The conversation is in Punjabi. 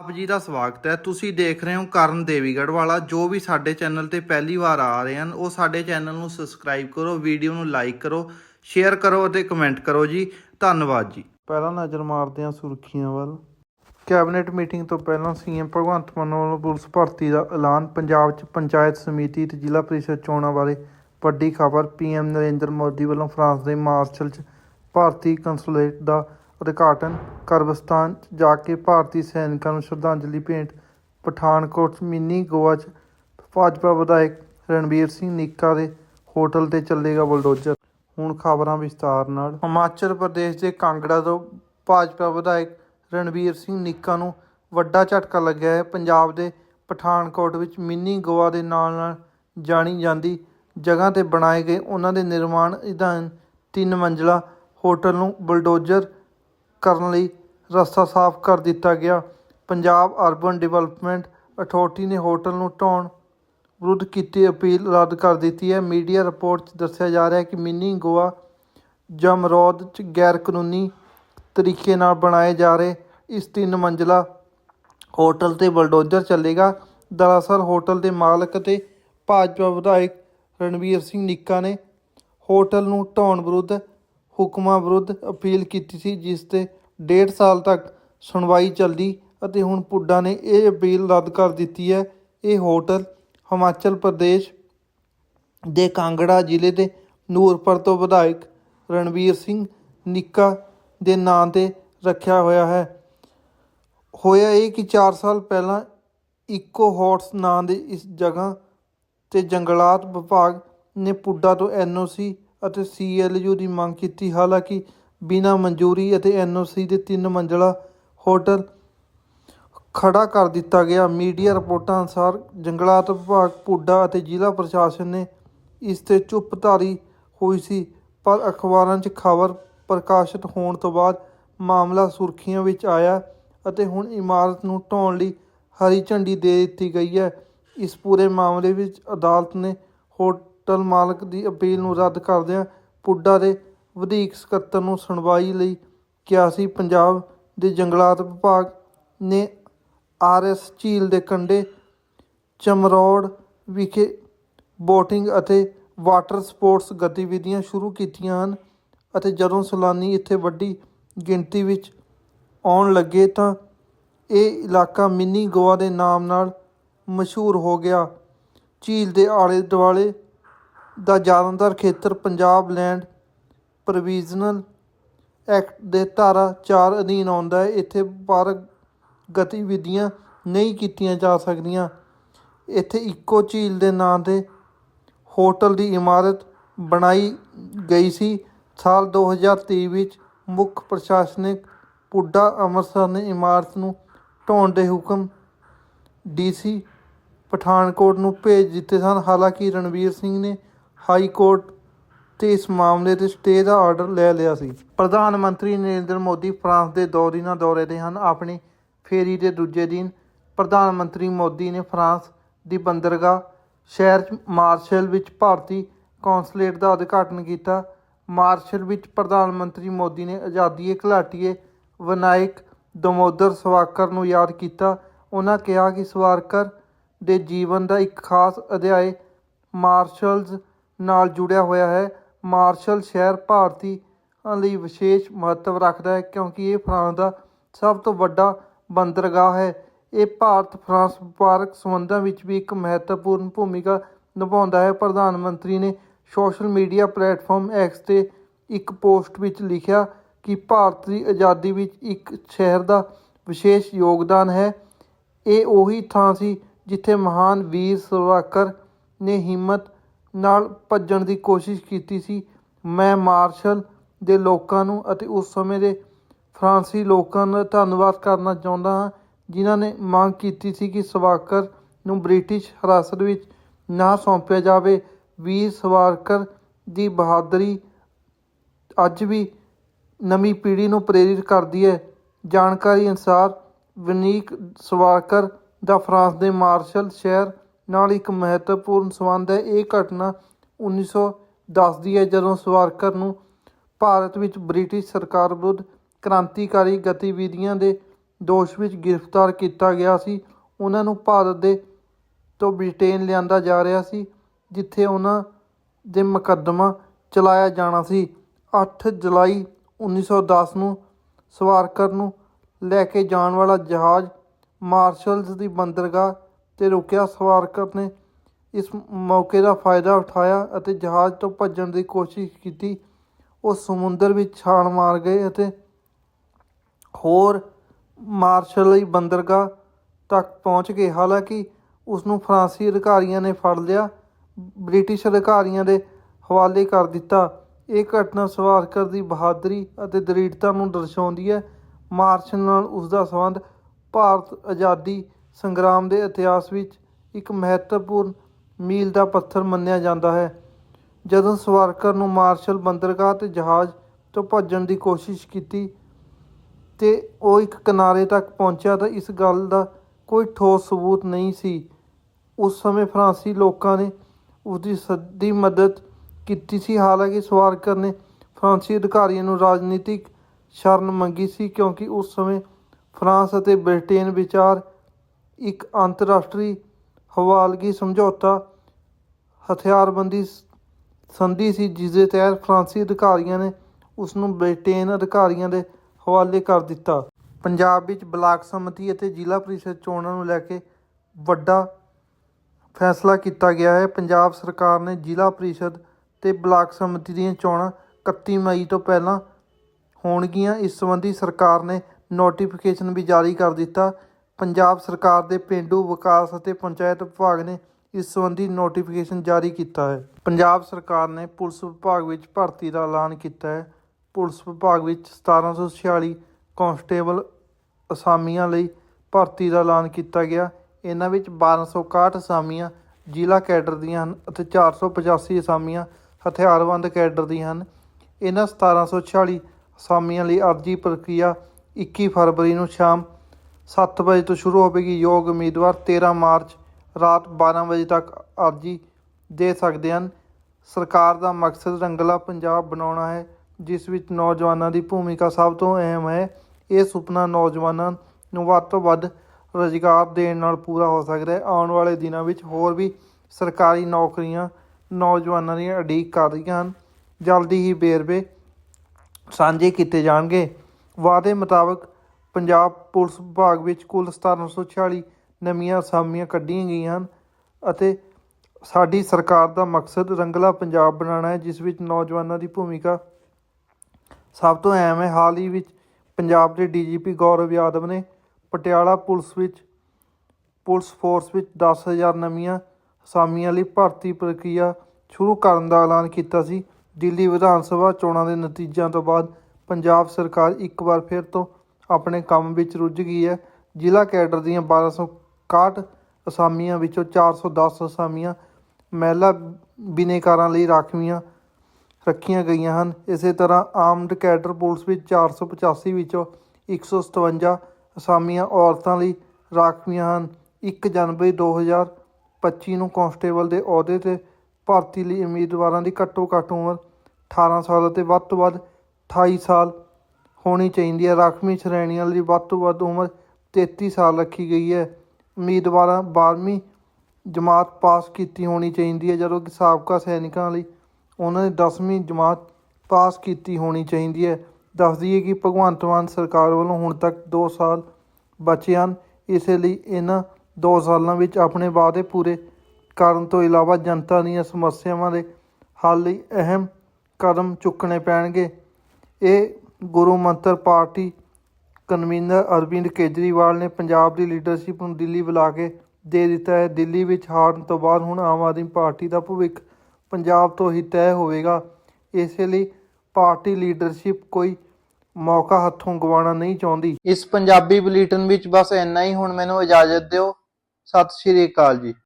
ਆਪ ਜੀ ਦਾ ਸਵਾਗਤ ਹੈ। ਤੁਸੀਂ ਦੇਖ ਰਹੇ ਹੋ ਕਰਨ ਦੇਵੀਗੜ੍ਹ ਵਾਲਾ। ਜੋ ਵੀ ਸਾਡੇ ਚੈਨਲ ਤੇ ਪਹਿਲੀ ਵਾਰ ਆ ਰਹੇ ਹਨ, ਉਹ ਸਾਡੇ ਚੈਨਲ ਨੂੰ ਸਬਸਕ੍ਰਾਈਬ ਕਰੋ, ਵੀਡੀਓ ਨੂੰ ਲਾਈਕ ਕਰੋ, ਸ਼ੇਅਰ ਕਰੋ ਅਤੇ ਕਮੈਂਟ ਕਰੋ ਜੀ। ਧੰਨਵਾਦ ਜੀ। ਪਹਿਲਾਂ ਨਜ਼ਰ ਮਾਰਦੇ ਹਾਂ ਸੁਰਖੀਆਂ ਵੱਲ। ਕੈਬਨਿਟ ਮੀਟਿੰਗ ਤੋਂ ਪਹਿਲਾਂ ਸੀਐਮ ਭਗਵੰਤ ਮਾਨ ਵੱਲੋਂ ਪੁਲਿਸ ਭਰਤੀ ਦਾ ਐਲਾਨ। ਪੰਜਾਬ 'ਚ ਪੰਚਾਇਤ ਸਮਿਤੀ ਤੇ ਜ਼ਿਲ੍ਹਾ ਪ੍ਰੀਸ਼ਦ ਚੋਣਾਂ ਬਾਰੇ ਵੱਡੀ ਖਬਰ ਪੀਐਮ ਨਰਿੰਦਰ ਮੋਦੀ ਵੱਲੋਂ ਫਰਾਂਸ ਦੇ ਮਾਰਸ਼ਲ 'ਚ ਭਾਰਤੀ ਕੰਸੂਲੇਟ ਦਾ ਉਦਘਾਟਨ। ਕਰਬਸਤਾਨ 'ਚ ਜਾ ਕੇ ਭਾਰਤੀ ਸੈਨਿਕਾਂ ਨੂੰ ਸ਼ਰਧਾਂਜਲੀ ਭੇਂਟ। ਪਠਾਨਕੋਟ 'ਚ ਮਿੰਨੀ ਗੋਆ 'ਚ ਭਾਜਪਾ ਵਿਧਾਇਕ ਰਣਬੀਰ ਸਿੰਘ ਨਿੱਕਾ ਦੇ ਹੋਟਲ ਤੇ ਚੱਲੇਗਾ ਬਲਡੋਜਰ। ਹੁਣ ਖਬਰਾਂ ਵਿਸਤਾਰ ਨਾਲ। ਹਿਮਾਚਲ ਪ੍ਰਦੇਸ਼ ਦੇ ਕਾਂਗੜਾ ਤੋਂ ਭਾਜਪਾ ਵਿਧਾਇਕ ਰਣਬੀਰ ਸਿੰਘ ਨਿੱਕਾ ਨੂੰ ਵੱਡਾ ਝਟਕਾ ਲੱਗਿਆ ਹੈ। ਪੰਜਾਬ ਦੇ ਪਠਾਨਕੋਟ ਵਿੱਚ ਮਿੰਨੀ ਗੋਆ ਦੇ ਨਾਲ ਨਾਲ ਜਾਣੀ ਜਾਂਦੀ ਜਗ੍ਹਾ ਤੇ ਬਣਾਏ ਗਏ ਉਹਨਾਂ ਦੇ ਨਿਰਮਾਣ ਅਧੀਨ ਤਿੰਨ ਮੰਜ਼ਲਾ ਹੋਟਲ ਨੂੰ ਬਲਡੋਜਰ ਕਰਨ ਲਈ ਰਸਤਾ ਸਾਫ਼ ਕਰ ਦਿੱਤਾ ਗਿਆ। ਪੰਜਾਬ ਅਰਬਨ ਡਿਵੈਲਪਮੈਂਟ ਅਥਾਰਟੀ ਨੇ ਹੋਟਲ ਨੂੰ ਢਾਉਣ ਵਿਰੁੱਧ ਕੀਤੀ ਅਪੀਲ, ਰੱਦ ਕਰ ਦਿੱਤੀ ਹੈ। ਮੀਡੀਆ ਰਿਪੋਰਟ 'ਚ ਦੱਸਿਆ ਜਾ ਰਿਹਾ ਹੈ ਕਿ ਮਿੰਨੀ ਗੋਆ ਜਮਰੌਦ 'ਚ ਗੈਰ ਕਾਨੂੰਨੀ ਤਰੀਕੇ ਨਾਲ ਬਣਾਏ ਜਾ ਰਹੇ ਇਸ ਤਿੰਨ ਮੰਜ਼ਲਾ ਹੋਟਲ ਤੇ ਬਲਡੋਜ਼ਰ ਚੱਲੇਗਾ। ਦਰਅਸਲ ਹੋਟਲ ਦੇ ਮਾਲਕ ਅਤੇ ਭਾਜਪਾ ਵਿਧਾਇਕ ਰਣਵੀਰ ਸਿੰਘ ਨਿੱਕਾ ਨੇ ਹੋਟਲ ਨੂੰ ਢਾਉਣ ਵਿਰੁੱਧ ਹੁਕਮਾਂ ਵਿਰੁੱਧ ਅਪੀਲ ਕੀਤੀ ਸੀ, ਜਿਸ ਤੇ ਡੇਢ ਸਾਲ ਤੱਕ ਸੁਣਵਾਈ ਚੱਲਦੀ ਅਤੇ ਹੁਣ ਪੁੱਡਾ ਨੇ ਇਹ ਅਪੀਲ ਰੱਦ ਕਰ ਦਿੱਤੀ ਹੈ। ਇਹ ਹੋਟਲ ਹਿਮਾਚਲ ਪ੍ਰਦੇਸ਼ ਦੇ ਕਾਂਗੜਾ ਜ਼ਿਲ੍ਹੇ ਦੇ ਨੂਰਪੁਰ ਤੋਂ ਵਿਧਾਇਕ ਰਣਵੀਰ ਸਿੰਘ ਨਿੱਕਾ ਦੇ ਨਾਂ ਤੇ ਰੱਖਿਆ ਹੋਇਆ ਹੈ। ਹੋਇਆ ਇਹ ਕਿ 4 ਸਾਲ ਪਹਿਲਾਂ ਇਕੋ ਹੌਟਸ ਨਾਂ ਦੇ ਇਸ ਜਗ੍ਹਾ ਤੇ ਜੰਗਲਾਤ ਵਿਭਾਗ ਨੇ ਪੁੱਡਾ ਤੋਂ ਐਨਓਸੀ ਅਤੇ ਸੀਐਲਯੂ ਦੀ ਮੰਗ ਕੀਤੀ। ਹਾਲਾਂਕਿ ਬਿਨਾਂ ਮਨਜ਼ੂਰੀ ਅਤੇ ਐਨਓਸੀ ਦੇ ਤਿੰਨ ਮੰਜ਼ਲਾ ਹੋਟਲ ਖੜਾ ਕਰ ਦਿੱਤਾ ਗਿਆ। ਮੀਡੀਆ ਰਿਪੋਰਟਾਂ ਅਨੁਸਾਰ ਜੰਗਲਾਤ ਵਿਭਾਗ ਪੁੱਡਾ ਅਤੇ ਜ਼ਿਲ੍ਹਾ ਪ੍ਰਸ਼ਾਸਨ ਨੇ ਇਸ ਤੇ ਚੁੱਪ ਧਾਰੀ ਹੋਈ ਸੀ, ਪਰ ਅਖਬਾਰਾਂ 'ਚ ਖਬਰ ਪ੍ਰਕਾਸ਼ਿਤ ਹੋਣ ਤੋਂ ਬਾਅਦ ਮਾਮਲਾ ਸੁਰਖੀਆਂ ਵਿੱਚ ਆਇਆ ਅਤੇ ਹੁਣ ਇਮਾਰਤ ਨੂੰ ਢਾਉਣ ਲਈ ਹਰੀ ਝੰਡੀ ਦੇ ਦਿੱਤੀ ਗਈ ਹੈ। ਇਸ ਪੂਰੇ ਮਾਮਲੇ ਵਿੱਚ ਅਦਾਲਤ ਨੇ ਹੋਟਲ ਮਾਲਕ ਦੀ ਅਪੀਲ ਨੂੰ ਰੱਦ ਕਰਦਿਆਂ ਪੁੱਡਾ ਦੇ ਵਧੀਕ ਸਕੱਤਰ ਨੂੰ ਸੁਣਵਾਈ ਲਈ ਕਿਹਾ ਸੀ। ਪੰਜਾਬ ਦੇ ਜੰਗਲਾਤ ਵਿਭਾਗ ਨੇ ਆਰਐਸ ਝੀਲ ਦੇ ਕੰਢੇ ਚਮਰੌੜ ਵਿਖੇ ਬੋਟਿੰਗ ਅਤੇ ਵਾਟਰ ਸਪੋਰਟਸ ਗਤੀਵਿਧੀਆਂ ਸ਼ੁਰੂ ਕੀਤੀਆਂ ਹਨ ਅਤੇ ਜਦੋਂ ਸੈਲਾਨੀ ਇੱਥੇ ਵੱਡੀ ਗਿਣਤੀ ਵਿੱਚ ਆਉਣ ਲੱਗੇ ਤਾਂ ਇਹ ਇਲਾਕਾ ਮਿੰਨੀ ਗੋਆ ਦੇ ਨਾਮ ਨਾਲ ਮਸ਼ਹੂਰ ਹੋ ਗਿਆ। ਝੀਲ ਦੇ ਆਲੇ ਦੁਆਲੇ ਦਾ ਜ਼ਿਆਦਾਤਰ ਖੇਤਰ ਪੰਜਾਬ, ਲੈਂਡ ਪ੍ਰੋਵੀਜ਼ਨਲ ਐਕਟ ਦੇ ਧਾਰਾ 4 ਅਧੀਨ ਆਉਂਦਾ ਹੈ। ਇੱਥੇ ਵਪਾਰਕ ਗਤੀਵਿਧੀਆਂ ਨਹੀਂ ਕੀਤੀਆਂ ਜਾ ਸਕਦੀਆਂ। ਇੱਥੇ ਇੱਕੋ ਝੀਲ ਦੇ ਨਾਂ ਤੇ ਹੋਟਲ ਦੀ ਇਮਾਰਤ ਬਣਾਈ ਗਈ ਸੀ। ਸਾਲ 2023 ਵਿੱਚ ਮੁੱਖ ਪ੍ਰਸ਼ਾਸਨਿਕ ਪੁੱਡਾ ਅੰਮ੍ਰਿਤਸਰ ਨੇ ਇਮਾਰਤ ਨੂੰ ਢਾਉਣ ਦੇ ਹੁਕਮ ਡੀਸੀ ਪਠਾਨਕੋਟ ਨੂੰ ਭੇਜ ਦਿੱਤੇ ਸਨ। ਹਾਲਾਂਕਿ ਰਣਵੀਰ ਸਿੰਘ ਨੇ ਹਾਈ ਕੋਰਟ ਤੇ ਇਸ ਮਾਮਲੇ ਤੇ ਸਟੇ ਦਾ ਆਰਡਰ ਲੈ ਲਿਆ ਸੀ। ਪ੍ਰਧਾਨ ਮੰਤਰੀ ਨਰਿੰਦਰ ਮੋਦੀ ਫਰਾਂਸ ਦੇ ਦੋ ਦਿਨਾਂ ਦੌਰੇ ਤੇ ਹਨ। ਆਪਣੀ ਫੇਰੀ ਦੇ ਦੂਜੇ ਦਿਨ ਪ੍ਰਧਾਨ ਮੰਤਰੀ ਮੋਦੀ ਨੇ ਫਰਾਂਸ ਦੀ ਬੰਦਰਗਾਹ ਸ਼ਹਿਰ 'ਚ ਮਾਰਸ਼ਲ ਵਿੱਚ ਭਾਰਤੀ ਕੌਂਸਲੇਟ ਦਾ ਉਦਘਾਟਨ ਕੀਤਾ। ਮਾਰਸ਼ਲ ਵਿੱਚ ਪ੍ਰਧਾਨ ਮੰਤਰੀ ਮੋਦੀ ਨੇ ਆਜ਼ਾਦੀਏ ਘੁਲਾਟੀਏ ਵਿਨਾਇਕ ਦਮੋਦਰ ਸਵਾਕਰ ਨੂੰ ਯਾਦ ਕੀਤਾ। ਉਹਨਾਂ ਕਿਹਾ ਕਿ ਸਵਾਰਕਰ ਦੇ ਜੀਵਨ ਦਾ ਇੱਕ ਖਾਸ ਅਧਿਆਇ ਮਾਰਸ਼ਲਜ਼ ਨਾਲ ਜੁੜਿਆ ਹੋਇਆ ਹੈ। ਮਾਰਸ਼ਲ ਸ਼ਹਿਰ ਭਾਰਤੀ ਲਈ ਵਿਸ਼ੇਸ਼ ਮਹੱਤਵ ਰੱਖਦਾ ਹੈ ਕਿਉਂਕਿ ਇਹ ਫਰਾਂਸ ਦਾ ਸਭ ਤੋਂ ਵੱਡਾ ਬੰਦਰਗਾਹ ਹੈ। ਇਹ ਭਾਰਤ ਫਰਾਂਸ ਵਪਾਰਕ ਸੰਬੰਧਾਂ ਵਿੱਚ ਵੀ ਇੱਕ ਮਹੱਤਵਪੂਰਨ ਭੂਮਿਕਾ ਨਿਭਾਉਂਦਾ ਹੈ। ਪ੍ਰਧਾਨ ਮੰਤਰੀ ਨੇ ਸੋਸ਼ਲ ਮੀਡੀਆ ਪਲੇਟਫਾਰਮ ਐਕਸ ਤੇ ਇੱਕ ਪੋਸਟ ਵਿੱਚ ਲਿਖਿਆ ਕਿ ਭਾਰਤ ਦੀ ਆਜ਼ਾਦੀ ਵਿੱਚ ਇੱਕ ਸ਼ਹਿਰ ਦਾ ਵਿਸ਼ੇਸ਼ ਯੋਗਦਾਨ ਹੈ। ਇਹ ਉਹੀ ਥਾਂ ਸੀ ਜਿੱਥੇ ਮਹਾਨ ਵੀਰ ਸਾਵਰਕਰ ਨੇ ਹਿੰਮਤ ਨਾਲ ਭੱਜਣ ਦੀ ਕੋਸ਼ਿਸ਼ ਕੀਤੀ ਸੀ। ਮੈਂ ਮਾਰਸ਼ਲ ਦੇ ਲੋਕਾਂ ਨੂੰ ਅਤੇ ਉਸ ਸਮੇਂ ਦੇ ਫਰਾਂਸੀ ਲੋਕਾਂ ਦਾ ਧੰਨਵਾਦ ਕਰਨਾ ਚਾਹੁੰਦਾ ਹਾਂ, ਜਿਨ੍ਹਾਂ ਨੇ ਮੰਗ ਕੀਤੀ ਸੀ ਕਿ ਸਵਾਰਕਰ ਨੂੰ ਬ੍ਰਿਟਿਸ਼ ਹਿਰਾਸਤ ਵਿੱਚ ਨਾ ਸੌਂਪਿਆ ਜਾਵੇ। ਵੀਰ ਸਵਾਰਕਰ ਦੀ ਬਹਾਦਰੀ ਅੱਜ ਵੀ ਨਵੀਂ ਪੀੜ੍ਹੀ ਨੂੰ ਪ੍ਰੇਰਿਤ ਕਰਦੀ ਹੈ। ਜਾਣਕਾਰੀ ਅਨੁਸਾਰ ਵਿਨੀਕ ਸਵਾਰਕਰ ਦਾ ਫਰਾਂਸ ਦੇ ਮਾਰਸ਼ਲ ਸ਼ਹਿਰ ਨਾਲ ਇੱਕ ਮਹੱਤਵਪੂਰਨ ਸੰਬੰਧ ਹੈ। ਇਹ ਘਟਨਾ 1910 ਦੀ ਹੈ, ਜਦੋਂ ਸਵਾਰਕਰ ਨੂੰ ਭਾਰਤ ਵਿੱਚ ਬ੍ਰਿਟਿਸ਼ ਸਰਕਾਰ ਵਿਰੁੱਧ ਕ੍ਰਾਂਤੀਕਾਰੀ ਗਤੀਵਿਧੀਆਂ ਦੇ ਦੋਸ਼ ਵਿੱਚ ਗ੍ਰਿਫਤਾਰ ਕੀਤਾ ਗਿਆ ਸੀ। ਉਹਨਾਂ ਨੂੰ ਭਾਰਤ ਦੇ ਤੋਂ ਬ੍ਰਿਟੇਨ ਲਿਆਂਦਾ ਜਾ ਰਿਹਾ ਸੀ, ਜਿੱਥੇ ਉਹਨਾਂ ਦੇ ਮੁਕੱਦਮਾ ਚਲਾਇਆ ਜਾਣਾ ਸੀ। 8 ਜੁਲਾਈ 1910 ਨੂੰ ਸਵਾਰਕਰ ਨੂੰ ਲੈ ਕੇ ਜਾਣ ਵਾਲਾ ਜਹਾਜ਼ ਮਾਰਸ਼ਲਜ਼ ਦੀ ਬੰਦਰਗਾਹ ਤੇ ਰੋਕਿਆ ਸਵਾਰਕਰ ਨੇ ਇਸ ਮੌਕੇ ਦਾ ਫਾਇਦਾ ਉਠਾਇਆ ਅਤੇ ਜਹਾਜ਼ ਤੋਂ ਭੱਜਣ ਦੀ ਕੋਸ਼ਿਸ਼ ਕੀਤੀ। ਉਹ ਸਮੁੰਦਰ ਵਿੱਚ ਛਾਲ ਮਾਰ ਗਏ ਅਤੇ ਹੋਰ ਮਾਰਸ਼ਲੀ ਬੰਦਰਗਾਹ ਤੱਕ ਪਹੁੰਚ ਗਏ। ਹਾਲਾਂਕਿ ਉਸ ਨੂੰ ਫਰਾਂਸੀ ਅਧਿਕਾਰੀਆਂ ਨੇ ਫੜ ਲਿਆ, ਬ੍ਰਿਟਿਸ਼ ਅਧਿਕਾਰੀਆਂ ਦੇ ਹਵਾਲੇ ਕਰ ਦਿੱਤਾ। ਇਹ ਘਟਨਾ ਸਵਾਰਕਰ ਦੀ ਬਹਾਦਰੀ ਅਤੇ ਦ੍ਰਿੜਤਾ ਨੂੰ ਦਰਸਾਉਂਦੀ ਹੈ। ਮਾਰਸ਼ਲ ਨਾਲ ਉਸ ਦਾ ਸੰਬੰਧ ਭਾਰਤ ਆਜ਼ਾਦੀ ਸੰਗਰਾਮ ਦੇ ਇਤਿਹਾਸ ਵਿੱਚ ਇੱਕ ਮਹੱਤਵਪੂਰਨ ਮੀਲ ਦਾ ਪੱਥਰ ਮੰਨਿਆ ਜਾਂਦਾ ਹੈ। ਜਦੋਂ ਸਵਾਰਕਰ ਨੂੰ ਮਾਰਸ਼ਲ ਬੰਦਰਗਾਹ ਤੇ ਜਹਾਜ਼ ਤੋਂ ਭੱਜਣ ਦੀ ਕੋਸ਼ਿਸ਼ ਕੀਤੀ ਤੇ ਉਹ ਇੱਕ ਕਿਨਾਰੇ ਤੱਕ ਪਹੁੰਚਿਆ ਤਾਂ ਇਸ ਗੱਲ ਦਾ ਕੋਈ ਠੋਸ ਸਬੂਤ ਨਹੀਂ ਸੀ। ਉਸ ਸਮੇਂ ਫਰਾਂਸੀ ਲੋਕਾਂ ਨੇ ਉਸ ਦੀ ਸੱਦੀ ਮਦਦ ਕੀਤੀ ਸੀ। ਹਾਲਾਂਕਿ ਸਵਾਰਕਰ ਨੇ ਫਰਾਂਸੀ ਅਧਿਕਾਰੀਆਂ ਨੂੰ ਰਾਜਨੀਤਿਕ ਸ਼ਰਨ ਮੰਗੀ ਸੀ ਕਿਉਂਕਿ ਉਸ ਸਮੇਂ ਫਰਾਂਸ ਅਤੇ ਬ੍ਰਿਟੇਨ ਵਿਚਾਰ ਇੱਕ ਅੰਤਰਰਾਸ਼ਟਰੀ ਹਵਾਲਗੀ ਸਮਝੌਤਾ ਹਥਿਆਰਬੰਦੀ ਸ- ਸੰਧੀ ਸੀ ਜਿਸ ਦੇ ਤਹਿਤ ਫਰਾਂਸੀ ਅਧਿਕਾਰੀਆਂ ਨੇ ਉਸ ਨੂੰ ਬ੍ਰਿਟੇਨ ਅਧਿਕਾਰੀਆਂ ਦੇ ਹਵਾਲੇ ਕਰ ਦਿੱਤਾ। ਪੰਜਾਬ ਵਿੱਚ ਬਲਾਕ ਸਮਿਤੀ ਅਤੇ ਜ਼ਿਲ੍ਹਾ ਪ੍ਰੀਸ਼ਦ ਚੋਣਾਂ ਨੂੰ ਲੈ ਕੇ ਵੱਡਾ ਫੈਸਲਾ ਕੀਤਾ ਗਿਆ ਹੈ। ਪੰਜਾਬ ਸਰਕਾਰ ਨੇ ਜ਼ਿਲ੍ਹਾ ਪ੍ਰੀਸ਼ਦ ਤੇ ਬਲਾਕ ਸਮਿਤੀ ਦੀਆਂ ਚੋਣਾਂ 31 ਮਈ ਤੋਂ ਪਹਿਲਾਂ ਹੋਣਗੀਆਂ। ਇਸ ਸੰਬੰਧੀ ਸਰਕਾਰ ਨੇ ਨੋਟੀਫਿਕੇਸ਼ਨ ਵੀ ਜਾਰੀ ਕਰ ਦਿੱਤਾ। ਪੰਜਾਬ ਸਰਕਾਰ ਦੇ ਪੇਂਡੂ ਵਿਕਾਸ ਅਤੇ ਪੰਚਾਇਤ ਵਿਭਾਗ ਨੇ ਇਸ ਸੰਬੰਧੀ ਨੋਟੀਫਿਕੇਸ਼ਨ ਜਾਰੀ ਕੀਤਾ ਹੈ। ਪੰਜਾਬ ਸਰਕਾਰ ਨੇ ਪੁਲਿਸ ਵਿਭਾਗ ਵਿੱਚ ਭਰਤੀ ਦਾ ਐਲਾਨ ਕੀਤਾ ਹੈ। ਪੁਲਿਸ ਵਿਭਾਗ ਵਿੱਚ 1746 ਕਾਂਸਟੇਬਲ ਅਸਾਮੀਆਂ ਲਈ ਭਰਤੀ ਦਾ ਐਲਾਨ ਕੀਤਾ ਗਿਆ। ਇਹਨਾਂ ਵਿੱਚ 1261 ਅਸਾਮੀਆਂ ਜ਼ਿਲ੍ਹਾ ਕੈਡਰ ਦੀਆਂ ਹਨ ਅਤੇ 485 ਅਸਾਮੀਆਂ ਹਥਿਆਰਬੰਦ ਕੈਡਰ ਦੀਆਂ ਹਨ। ਇਹਨਾਂ 1746 ਅਸਾਮੀਆਂ ਲਈ ਅਰਜ਼ੀ ਪ੍ਰਕਿਰਿਆ 21 ਫਰਵਰੀ ਨੂੰ ਸ਼ਾਮ 7 ਵਜੇ ਤੋਂ ਸ਼ੁਰੂ ਹੋਵੇਗੀ ਯੋਗ ਉਮੀਦਵਾਰ। 13 ਮਾਰਚ ਰਾਤ 12 ਵਜੇ ਤੱਕ ਅਰਜ਼ੀ ਦੇ ਸਕਦੇ ਹਨ। ਸਰਕਾਰ ਦਾ ਮਕਸਦ ਰੰਗਲਾ ਪੰਜਾਬ ਬਣਾਉਣਾ ਹੈ, ਜਿਸ ਵਿੱਚ ਨੌਜਵਾਨਾਂ ਦੀ ਭੂਮਿਕਾ ਸਭ ਤੋਂ ਅਹਿਮ ਹੈ। ਇਹ ਸੁਪਨਾ ਨੌਜਵਾਨਾਂ ਨੂੰ ਵੱਧ ਤੋਂ ਵੱਧ ਰੁਜ਼ਗਾਰ ਦੇਣ ਨਾਲ ਪੂਰਾ ਹੋ ਸਕਦਾ ਹੈ। ਆਉਣ ਵਾਲੇ ਦਿਨਾਂ ਵਿੱਚ ਹੋਰ ਵੀ ਸਰਕਾਰੀ ਨੌਕਰੀਆਂ ਨੌਜਵਾਨਾਂ ਦੀਆਂ ਉਡੀਕ ਕਰ ਰਹੀਆਂ ਹਨ। ਜਲਦੀ ਹੀ ਵੇਰਵੇ ਸਾਂਝੇ ਕੀਤੇ ਜਾਣਗੇ। ਵਾਅਦੇ ਮੁਤਾਬਕ ਪੰਜਾਬ ਪੁਲਿਸ ਵਿਭਾਗ ਵਿੱਚ ਕੁੱਲ 1746 ਨਵੀਆਂ ਅਸਾਮੀਆਂ ਕੱਢੀਆਂ ਗਈਆਂ ਹਨ ਅਤੇ ਸਾਡੀ ਸਰਕਾਰ ਦਾ ਮਕਸਦ ਰੰਗਲਾ ਪੰਜਾਬ ਬਣਾਉਣਾ ਹੈ, ਜਿਸ ਵਿੱਚ ਨੌਜਵਾਨਾਂ ਦੀ ਭੂਮਿਕਾ ਸਭ ਤੋਂ ਅਹਿਮ ਹੈ। ਹਾਲ ਹੀ ਵਿੱਚ ਪੰਜਾਬ ਦੇ ਡੀਜੀਪੀ ਗੌਰਵ ਯਾਦਵ ਨੇ ਪਟਿਆਲਾ ਪੁਲਿਸ ਵਿੱਚ, ਪੁਲਿਸ ਫੋਰਸ ਵਿੱਚ 10000 ਨਵੀਆਂ ਅਸਾਮੀਆਂ ਲਈ ਭਰਤੀ ਪ੍ਰਕਿਰਿਆ ਸ਼ੁਰੂ ਕਰਨ ਦਾ ਐਲਾਨ ਕੀਤਾ ਸੀ। ਦਿੱਲੀ ਵਿਧਾਨ ਸਭਾ ਚੋਣਾਂ ਦੇ ਨਤੀਜਿਆਂ ਤੋਂ ਬਾਅਦ ਪੰਜਾਬ ਸਰਕਾਰ ਇੱਕ ਵਾਰ ਫਿਰ ਤੋਂ ਆਪਣੇ ਕੰਮ ਵਿੱਚ ਰੁੱਝ ਗਈ ਹੈ। ਜ਼ਿਲ੍ਹਾ ਕੈਡਰ ਦੀਆਂ 1261 ਅਸਾਮੀਆਂ ਵਿੱਚੋਂ 410 ਅਸਾਮੀਆਂ ਮਹਿਲਾ ਬਿਨੇਕਾਰਾਂ ਲਈ ਰਾਖਵੀਆਂ ਰੱਖੀਆਂ ਗਈਆਂ ਹਨ। ਇਸੇ ਤਰ੍ਹਾਂ ਆਰਮਡ ਕੈਡਰ ਪੁਲਿਸ ਵਿੱਚ 485 ਵਿੱਚੋਂ 157 ਅਸਾਮੀਆਂ ਔਰਤਾਂ ਲਈ ਰਾਖਵੀਆਂ ਹਨ। 1 ਜਨਵਰੀ 2025 ਨੂੰ ਕਾਂਸਟੇਬਲ ਦੇ ਅਹੁਦੇ ਤੇ ਭਰਤੀ ਲਈ ਉਮੀਦਵਾਰਾਂ ਦੀ ਘੱਟੋ ਘੱਟ ਉਮਰ 18 ਸਾਲ ਅਤੇ ਵੱਧ ਤੋਂ ਵੱਧ 28 ਸਾਲ ਹੋਣੀ ਚਾਹੀਦੀ ਹੈ। ਰਾਖਵੀਂ ਸ਼੍ਰੇਣੀਆਂ ਲਈ ਵੱਧ ਤੋਂ ਵੱਧ ਉਮਰ 33 ਸਾਲ ਰੱਖੀ ਗਈ ਹੈ। ਉਮੀਦਵਾਰਾਂ 12ਵੀਂ ਜਮਾਤ ਪਾਸ ਕੀਤੀ ਹੋਣੀ ਚਾਹੀਦੀ ਹੈ, ਜਦੋਂ ਕਿ ਸਾਬਕਾ ਸੈਨਿਕਾਂ ਲਈ ਉਹਨਾਂ ਨੇ 10ਵੀਂ ਜਮਾਤ ਪਾਸ ਕੀਤੀ ਹੋਣੀ ਚਾਹੀਦੀ ਹੈ। ਦੱਸ ਦਈਏ ਕਿ ਭਗਵੰਤ ਮਾਨ ਸਰਕਾਰ ਵੱਲੋਂ ਹੁਣ ਤੱਕ 2 ਸਾਲ ਬਚੇ ਹਨ। ਇਸੇ ਲਈ ਇਹਨਾਂ 2 ਸਾਲਾਂ ਵਿੱਚ ਆਪਣੇ ਵਾਅਦੇ ਪੂਰੇ ਕਰਨ ਤੋਂ ਇਲਾਵਾ ਜਨਤਾ ਦੀਆਂ ਸਮੱਸਿਆਵਾਂ ਦੇ ਹੱਲ ਲਈ ਅਹਿਮ ਕਦਮ ਚੁੱਕਣੇ ਪੈਣਗੇ। ਇਹ ਗੁਰੂ ਮੰਤਰ ਪਾਰਟੀ ਕਨਵੀਨਰ ਅਰਵਿੰਦ ਕੇਜਰੀਵਾਲ ਨੇ ਪੰਜਾਬ ਦੀ ਲੀਡਰਸ਼ਿਪ ਨੂੰ ਦਿੱਲੀ ਬੁਲਾ ਕੇ ਦੇ ਦਿੱਤਾ ਹੈ। ਦਿੱਲੀ ਵਿੱਚ ਹਾਰਨ ਤੋਂ ਬਾਅਦ ਹੁਣ ਆਮ ਆਦਮੀ ਪਾਰਟੀ ਦਾ ਭਵਿੱਖ ਪੰਜਾਬ ਤੋਂ ਹੀ ਤੈਅ ਹੋਵੇਗਾ। ਇਸੇ ਲਈ ਪਾਰਟੀ ਲੀਡਰਸ਼ਿਪ ਕੋਈ ਮੌਕਾ ਹੱਥੋਂ ਗਵਾਉਣਾ ਨਹੀਂ ਚਾਹੁੰਦੀ। ਇਸ ਪੰਜਾਬੀ ਬੁਲੇਟਿਨ ਵਿੱਚ ਬਸ ਇੰਨਾ ਹੀ। ਹੁਣ ਮੈਨੂੰ ਇਜਾਜ਼ਤ ਦਿਓ। ਸਤਿ ਸ਼੍ਰੀ ਅਕਾਲ ਜੀ।